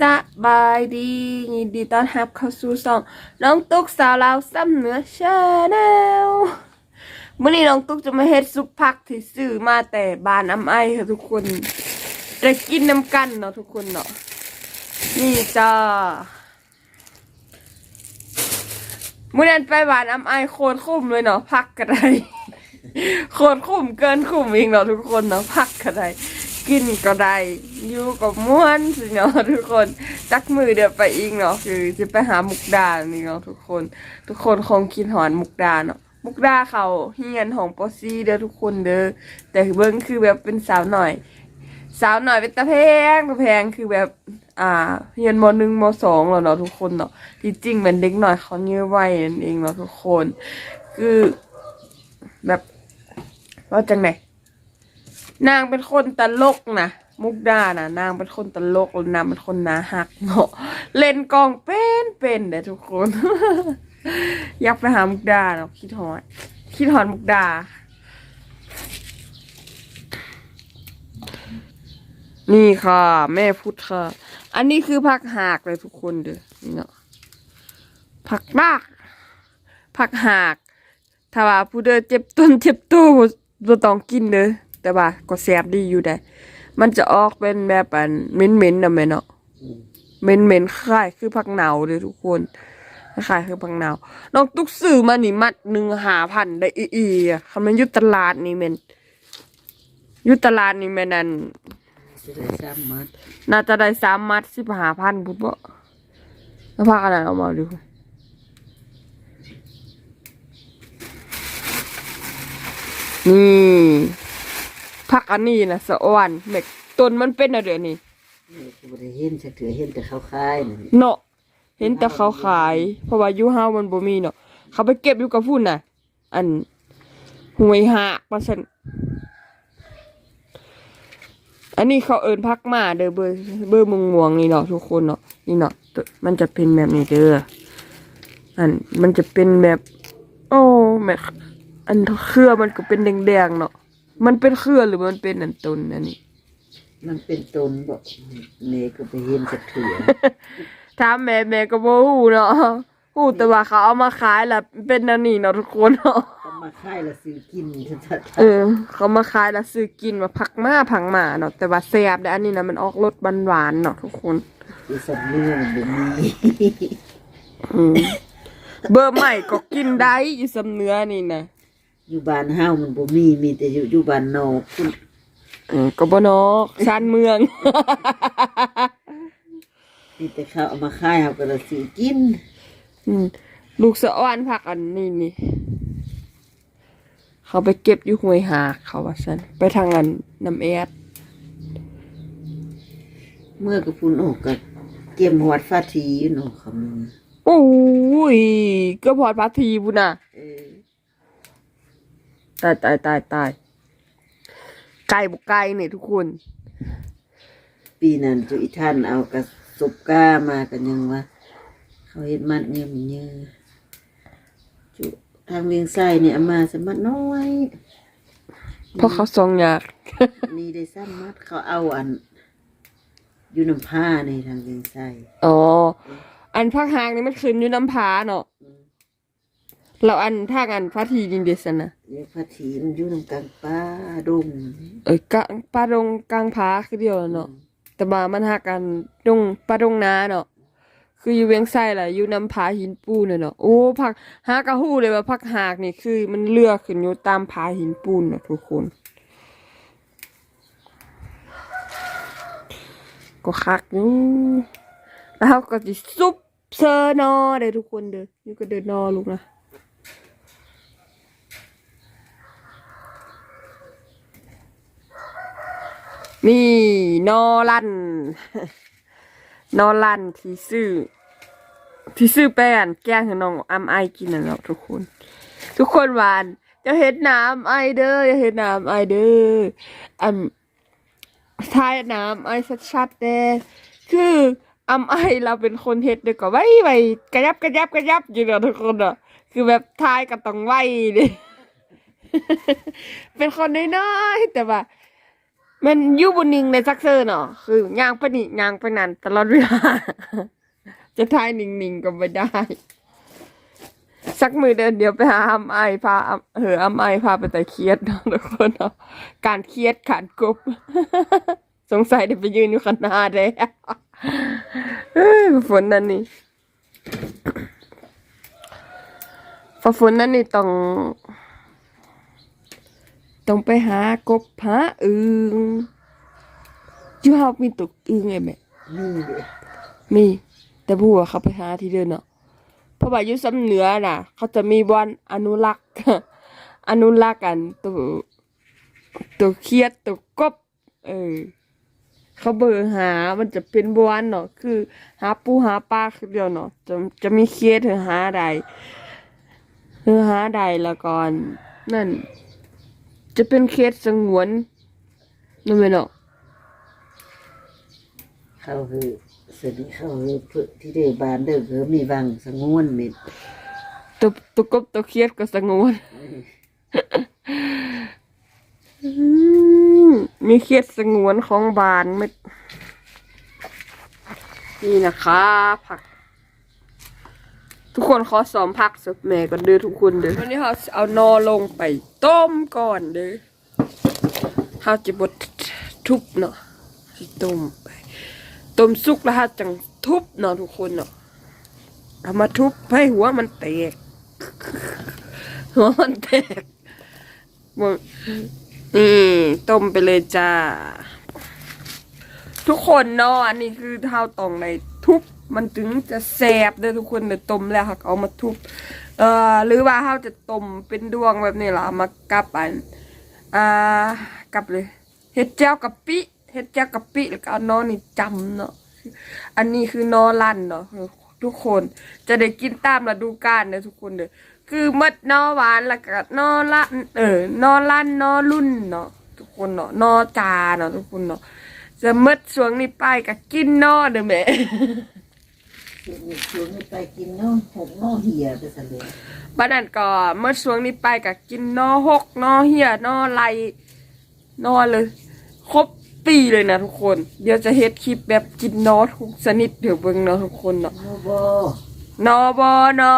สบายดียินดีต้อนรับเข้าสู่ช่องน้องตุ๊กสาวลาวซ้ำเหนือชาแนลมื่อนี้น้องตุ๊กจะมาเฮ็ดซุปผักที่ซื้อมาแต่บ้านอำไอค่ะทุกคนจะกินน้ำกันเนาะทุกคนเนาะนี่จ้าเมื่อนั้นไปบ้านอำไอโคตรคุ้มเลยเนาะพักกระไดโคตรคุ้มเกินคุ้มอีกเนาะทุกคนเนาะพักกระได กินก็ได้อยู่กับม้วนสิเนาะทุกคนจักมือเดี๋ยวไปอีกเนาะคือจะไปหามุกดานี่เนาะทุกคน ทุกคนคงคิดหอนมุกดาเนาะมุกดาเขาเฮียนของปอซี่เด้อทุกคนเด้อแต่เบิ้งคือแบบเป็นสาวหน่อย สาวหน่อยเป็นตะแพงตะแพงคือแบบอ่าเรียนมหนึ่งมสองแล้วเนาะทุกคนเนาะที่จริงเป็นเด็กหน่อยเขาเยอะวัยนั่นเองเนาะทุกคน คือแบบว่าจังไหน นางเป็นคนตลกนะมุกดานะนางเป็นคนตลกแล้วนางเป็นคนนาหักเนาะเล่นกองเป็นเป็นเด้อทุกคน อยากไปหามุกดาเนาะคิดหอนคิดหอนมุกดา นี่ค่ะ แม่พุทธค่ะ อันนี้คือผักหากเลยทุกคนเด้อนี่เนาะผักรากผักหาก ถ้าว่าผู้เด้อเจ็บต้นเจ็บตัวบ่บ่ต้องกินเด้อ แต่ว่าก็แซ่บดีอยู่ได้มันจะออกเป็นแบบอันเหม็นๆนะแม่เนาะเหม็นๆคล้ายคือผักเหนาเด้อทุกคนคล้ายคือผักเหนาน้องตุ๊กซื้อมานี่มัดหนึ่งหาพันได้อีๆอะคันมันอยู่ตลาดนี่แม่นอยู่ตลาดนี่แม่นอันจะได้ซ้ำมัดน่าจะได้สามมัดสิบห้าพันปุ๊บเบาะแล้วพากันนั้นเอามาดูนี่ พักอันนี้นะสะอ่อนเม็กต้นมันเป็นอะไรนี่นี่ก็บ่ได้เห็นจะถือเห็นแต่เขาคายนั่นเนาะเห็นแต่เขาขาย เพราะว่าอยูเฮามันบ่มีเนาะเขาไปเก็บอยู่กับพุ่นน่ะ อันหวยหักมาสันอันนี้เขาเอินพักมาเด้อเบอร์เบอร์มึงม่วงนี่เนาะทุกคนเนาะนี่เนาะตัวมันจะเป็นแบบนี้เด้ออันมันจะเป็นแบบ โอ้แบบอันเครือมันก็เป็นแดงๆเนาะ มันเป็นเครือหรือมันเป็นอันต้นอันนี้ มันเป็นต้นบ่นี่ก็ไปเห็นจะถือถามแม่แม่ก็บ่ฮู้เนาะฮู้แต่ว่าเขาเอามาขายแล้วเป็นอันนี้เนาะทุกคนเนาะเขามาคายแล้วซื้อกินชัดเออ เขามาขายแล้วซื้อกินมาผักมาผังมาเนาะแต่ว่าแซ่บแต่อันนี้นะมันออกรสหวานๆเนาะทุกคนๆคือสับเรื่องบ่มีอืมเบอร์ใหม่ก็กินได้อยู่สำเนื้อนี่นะ อยู่บ้านเฮามันบ่มีมีแต่อยู่อยู่บ้านนอกพุ่นเออก็บ่นอกชานเมือง มีแต่เขาเอามาคายเฮาก็เลยซื้อกินอืมลูกสะอ้อนผักอันนี้นี่ เขาไปเก็บอยู่ห้วยหากเขาว่าฉันไปทางอันน้ำแอดเมื่อกับพุ่นออกก็เก็บหวดฟาทีอยู่เนาะเขามีโอ้ยก็พอดพาทีบุญน่ะเออ ตายตายตายตายไก่บุกไก่เนี่ยทุกคน ปีนั้นจุอีท่านเอากระสบกามากันยังว่าเขาเฮ็ดมัดเยี่ยมเยอะจุทางเวียงไส้เนี่ยเอามาสมัดน้อยเพราะเขาทรงอยาก นี่ได้ซ้ำมัดเขาเอาอันอยู่น้ำผ้าในทางเวียงไส้อ๋อ อันภาคหางนี่มันขึ้นอยู่น้ำผาเนาะ เราอันท่ากันพระทีดินเดสนะเรียกพระถีมันอยู่น้ำกลางป่าดงเอ้ยกะปลาดงกลางผาคือเดียวเนาะแต่ว่ามันหากันดงปลาดงนาเนาะคืออยู่เวียงไส้แหละอยู่น้ำผาหินปูนน่ะเนาะโอ้ผักหากระหู้เลยว่าผักหากนี่คือ มันเลือกขึ้นอยู่ตามผาหินปูนเนาะทุกคนก็คักอยู่แล้วเขาก็จะซุปเซอร์นอเด้อทุกคนเด้อนี่ก็เดินนอลูกนะ นี่นอลันนอลันที่ซื้อ ที่ซื้อแป้งแกงให้น้องอ้ำไอกินน่ะเนาะทุกคน ทุกคนหวานจะเห็นน้ำไอเด้อจะเห็นน้ำไอเด้ออันทายน้ำไอ้ชัดๆเด้คืออำไอเราเป็นคนเฮ็ดเด้อก็ไว้ไว้กระยับกระยับกระยับอยู่เนาะทุกคนอะคือแบบทายก็ต้องไว้เด้เป็นคนน้อยๆแต่ว่า แมันอยู่บนนิ่งในซักเซอร์เนาะคือย่างไปนี่ย่างไปนั่นตลอดเวลา จะทายนิ่งๆก็ไม่ได้ สักมือเดินเดี๋ยวไปหาอำไอพาอำเอออำไอพาไปแต่เครียดเนาะทุกคนเนาะการเครียดขาดกบ สงสัยเดี๋ยวไปยืนอยู่ข้างหน้าเลยเอ้ยฝนนั่นนี่ฝนนั่นนี่ต้อง ต้องไปหากบหาอึงอยู่เฮามีตกอึงไงแม่นี่เด้มี แต่ผู้ว่าเขาไปหาที่เดินเนาะเพราะว่าอยู่ซ้ำเหนือน่ะ เขาจะมีบอนอนุรักษ์ อนุรักษ์กันตัวตัวเครียดตัวกบ เออ เขาเบอร์หา มันจะเป็นบอนเนาะ คือ หาปูหาปลาคือเดียวเนาะ จะจะมีเครียดเธอหาใดเธอหาใดแล้วก่อน นั่น จะเป็นเคสสงวนนั่นไหมเนาะเขาคือสวัสดีเขาคือเพื่อที่เดบานเด้อคือมีวังสงวนเม็ดตัวตัวกบตัวเครียดก็สงวนอืมมีเครียดสงวนของบานไม่นี่นะคะผัก ทุกคนขอสอมผักสับแม่ก่อนเด้อทุกคนเด้อวันนี้เราเอานอลงไปต้มก่อนเด้อเราจะบดทุบเนาะต้มไปต้มสุกแล้วเราจังทุบเนาะทุกคนเนาะเอามาทุบให้หัวมันแตกหัวมันแตกนี่ต้มไปเลยจ้า ทุกคนเนาะอันนี้คือเท้าตองในทุบ มันถึงจะแสบเด้อทุกคนเดี๋ยวต้มแล้วค่ะเอามาทุบเอ่อหรือว่าเท้าจะต้มเป็นดวงแบบนี้ล่ะเอมากับอันอ่ากับเลยเห็ดเจ้ากะปิเห็ดเจ้ากะปิแล้วก็เอานอนี่จำเนาะอันนี้คือนอลั่นเนาะทุกคนจะได้กินตามฤดูกาลเด้อทุกคนเด้อคือมัดนอหวานแล้วก็นอละเออนอลั่นนอรุ่นเนาะทุกคนเนาะนอจาเนาะทุกคนเนาะจะมัดช่วงนี้ไปก็กินนอเด้อแม่ เดี๋ยวนี้ชวนให้ไปกินเนาะหกเนาะเหี่ยไปซะเลยบ้านนั้นก็เมื่อช่วงนี้ไปก็กินนอหกนอเหี่ยนอไหลนอเลย ครบปีเลยนะทุกคน เดี๋ยวจะเฮ็ดคลิปแบบกินนอทุกชนิดเดี๋ยวเบิ่งเนาะทุกคนเนาะโนบ่นอบอนอ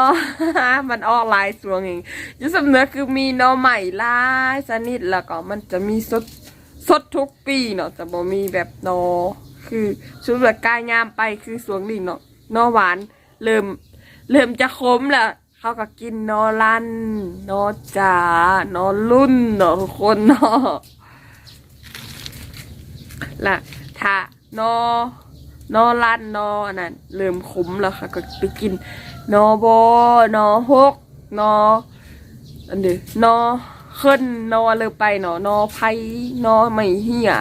มันออกหลายสวงเองยุสำเนือคือมีนอใหม่หลายชนิดแล้วก็มันจะมีสดสดทุกปีเนาะจะบ่มีแบบนอ คือชุดแบบกายยามไปคือสวงนี้เนาะ นอหวาน เริ่ม เริ่มจะขมล้วเขาก็กินนอลันนอจ๋านอรุ่นนาะทุกคนนาะล่ะถ้านอนอลันนอนนั้นเริ่มขมแล้วค่ะก็ไปกิน นอบอนอหกนออันเดียนอขึ้นนอเลยไปเนาะนอไผ่นอไม่เหี่ย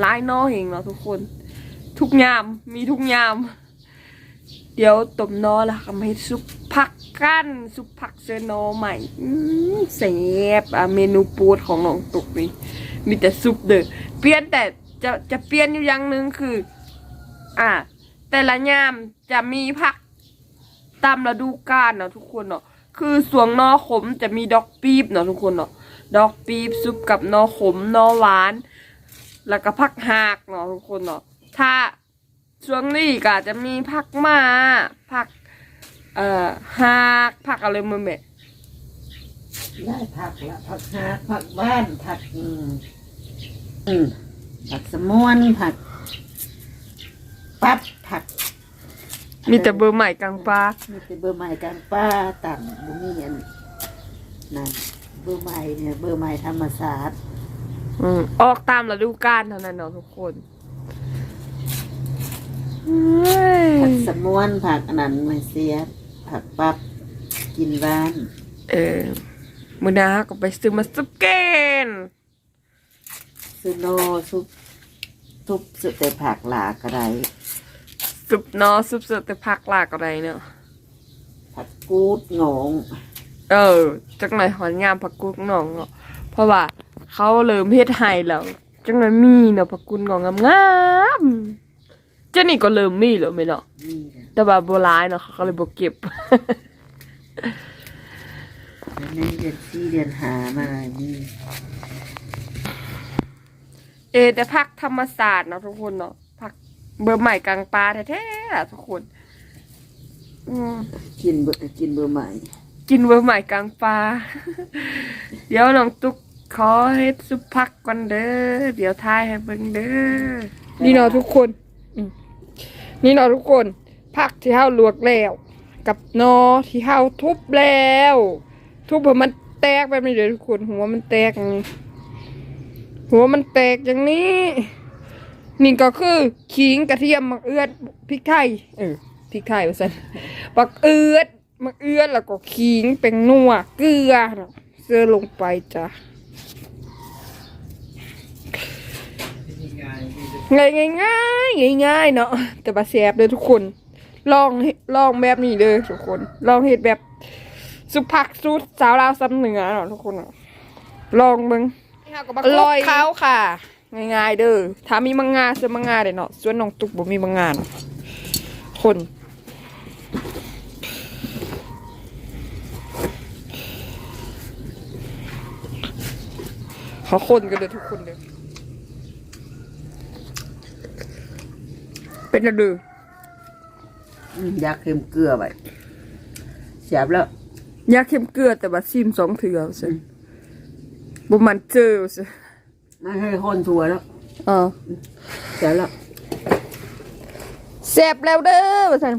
หลายนอเองเนาะทุกคน ทุกยามมีทุกยาม เดี๋ยวต้มนอแล้วก็มาให้ซุปผักกันซุปผักเซนอใหม่อืมแซ่บอะเมนูโปรดของน้องตุกนี่มีแต่ซุปเด้อเปลี่ยนแต่จะจะเปลี่ยนอยู่อย่างหนึ่งคือ อะแต่ละยามจะมีผักตามฤดูกาลเนาะทุกคนเนาะคือสวงนอขมจะมีดอกปีบเนาะทุกคนเนาะดอกปีบซุปกับนอขมนอหวาน แล้วก็ผักหากเนาะทุกคนเนาะถ้า ช่วงนี้ก็จะมีผักมาผัก เอ่อหากผักอะไรมือแม่ได้ผักละผักหาผักบ้านผักอืมอืมผักสมวนผักปั๊บผักมีแต่เบอร์ใหม่กลางปลามีแต่เบอร์ใหม่กลางป้าต่างบุมีอันนั่นเบอร์ใหม่เนี่ยเบอร์ใหม่ธรรมศาสตร์อืมออกตามฤดูกาลเท่านั้นเนาะทุกคนเฮ้ ยผักสมวนผักอันนั้นไม่เสีย ผักปั๊บกินบ้านเออมือหนาก็ไปซื้อมาซุปเกนซูโนซุปทุบสุดแต่ผักหลากอะไรซุปเนอซุปเสือแต่ผักหลากอะไรเนาะผักกูดงงเออจักหน่อยหอนงามผักกุดหนองเนาะเพราะว่าเขาเริ่มเฮ็ดไห้แล้วจักหน่อยมีเนาะผักกุดหนองงามๆ เจ้านี่ก็เริ่มมีแล้วไหมเนาะนี่นะแต่ว่าโบราณเนาะเขาก็เลยบ่เก็บในเดือนสี่เดือนหามานี่เอแต่พักธรรมศาสตร์เนาะทุกคนเนาะพักเบอร์ใหม่กลางปลาแท้ๆอะทุกคน อืม กินเบอร์กินเบอร์ใหม่กินเบอร์ใหม่กลางปลา เดี๋ยวน้องตุ๊กขอเฮ็ดซุปพักก่อนเด้อ เดี๋ยวทายให้เบิ่งเด้อ นี่เนาะทุกคนอืม นี่เนาะทุกคนผักที่เฮาลวกแล้ว กับนอที่เฮาทุบแล้ว ทุบให้มันแตกแบบนี้เด้อทุกคนหัวมันแตกอย่างนี้หัวมันแตกอย่างนี้ นี่ก็คือขิงกระเทียมมะเอือดพริกไทยเออพริกไทยว่าซั่นบักเอือดมะเอือดแล้วก็ขิงเป็นนัวเกลือเนาะเสื้อลงไปจ้ะ ง่ายง่ายง่ายง่ายง่ายๆเนาะแต่บาแซบเลยทุกคนลองเฮ็ดลองแบบนี้เลยทุกคน ลองเห็ดแบบสุกผักสูตรสาวลาวซ้ำเหนือเนาะทุกคนเนาะลองมึงอร่อยเขาค่ะ ง่ายๆเด้อถ้ามีมังงาซื้อมังงาเด้เนาะส่วนน้องตุกบ่มีมังงาเนาะคนเขาคนกันเลยทุกคนเลย เป็นอะเดืออืมอยากเค็มเกลือไว้เสียบแล้ว ยาเค็มเกลือแต่ว่าซิมสองเถื่อสิบ่มันเจอสิมันให้คนทัวแล้วอ๋อเสียบแล้ว แซ่บแล้วเด้อว่าซั่น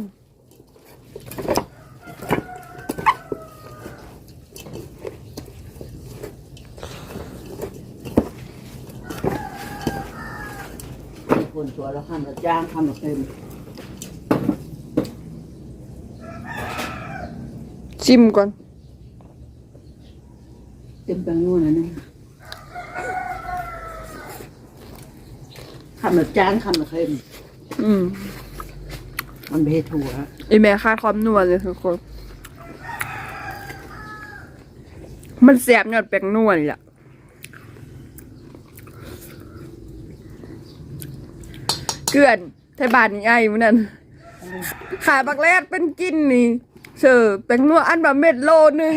คนทัวแล้วข้ามละจ้างข้ามละเค็มชิมก่อน เต็มแปงนู่นนะนี่ข้ามละจ้างข้ามละเค็มอืมมันเพทัวอีแม่คาดความนัวเลยทุกคน มันแสบยอดแป้งนัวนี่แหละ เกลือนไทยบานนี่ไอ้มันนั่นขายบักแรดเป็นกินนี่เสือแป้งนัวอันแบบเม็ดโลนึง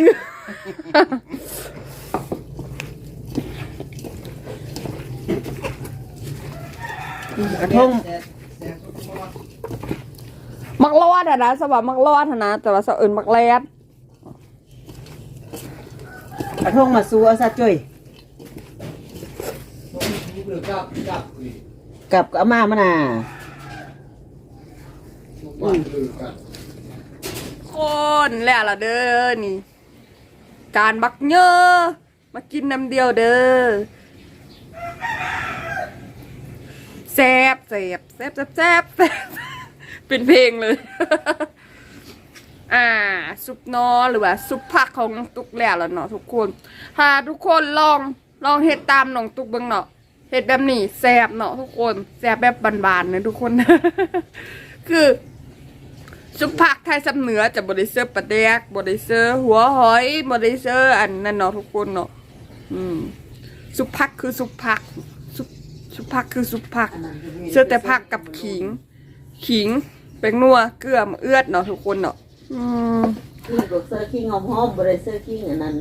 กระทงมักรอดอะนะสวัสมักรอดอะนะ แต่ว่าสะเอิญมักแรดกระทงมาสู้เอาซะจ้อย กับอาม่ามาน่ะคนแล้วล่ะเด้อนี่ การบักเยอมากินน้ำเดียวเด้อแซบแซบแซบแซบแซบแซบเป็นเพลงเลย อ่า ซุปนอหรือว่า ซุปผักของน้องตุกแล้วล่ะเนาะทุกคน ถ้าทุกคนลองลองเฮ็ดตามน้องตุกเบิ่งเนาะ เฮ็ดแบบนี้แซบเนาะทุกคนแซบแบบบานๆเลยทุกคน คือซุปผักไทยสำเหนือจะบริเซอร์ปลาแดกบริเซอร์หัวหอยบริเซอร์อันนั่นเนาะทุกคนเนาะอืมซุปผักคือซุปผักซุปซุปผักคือซุปผักเสื้อแต่ผักกับขิง ขิงเป็นนัวเกลือมเอือดเนาะทุกคนเนาะอืมคือบอกเสื้อคิงหอมหอมบริเสื้อคิงอันนั้น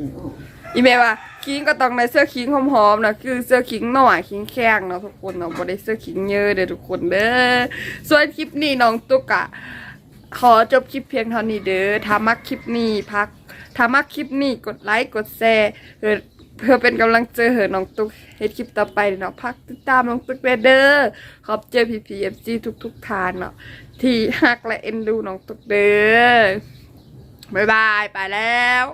อีเมลว่าขิงก็ต้องในเสื้อขิงหอมๆนะคือเสื้อขิงหน่อยขิงแข้งเนาะทุกคนเนาะบริเสื้อขิงเยอะเด้อทุกคนเด้อส่วนคลิปนี้น้องตุ๊กอะขอจบคลิปเพียงเท่านี้เด้อถ้ามักคลิปนี้พักถ้ามักคลิปนี้กดไลค์กดแชร์เพื่อเพื่อเป็นกำลังใจให้น้องตุ๊กเฮ็ดคลิปต่อไปเนาะพักติดตามน้องตุ๊กเด้อขอบเจอพีพีเอฟซีทุกทุกๆทานเนาะที่ฮักและเอ็นดูน้องตุ๊กเด้อบ๊ายบายไปแล้ว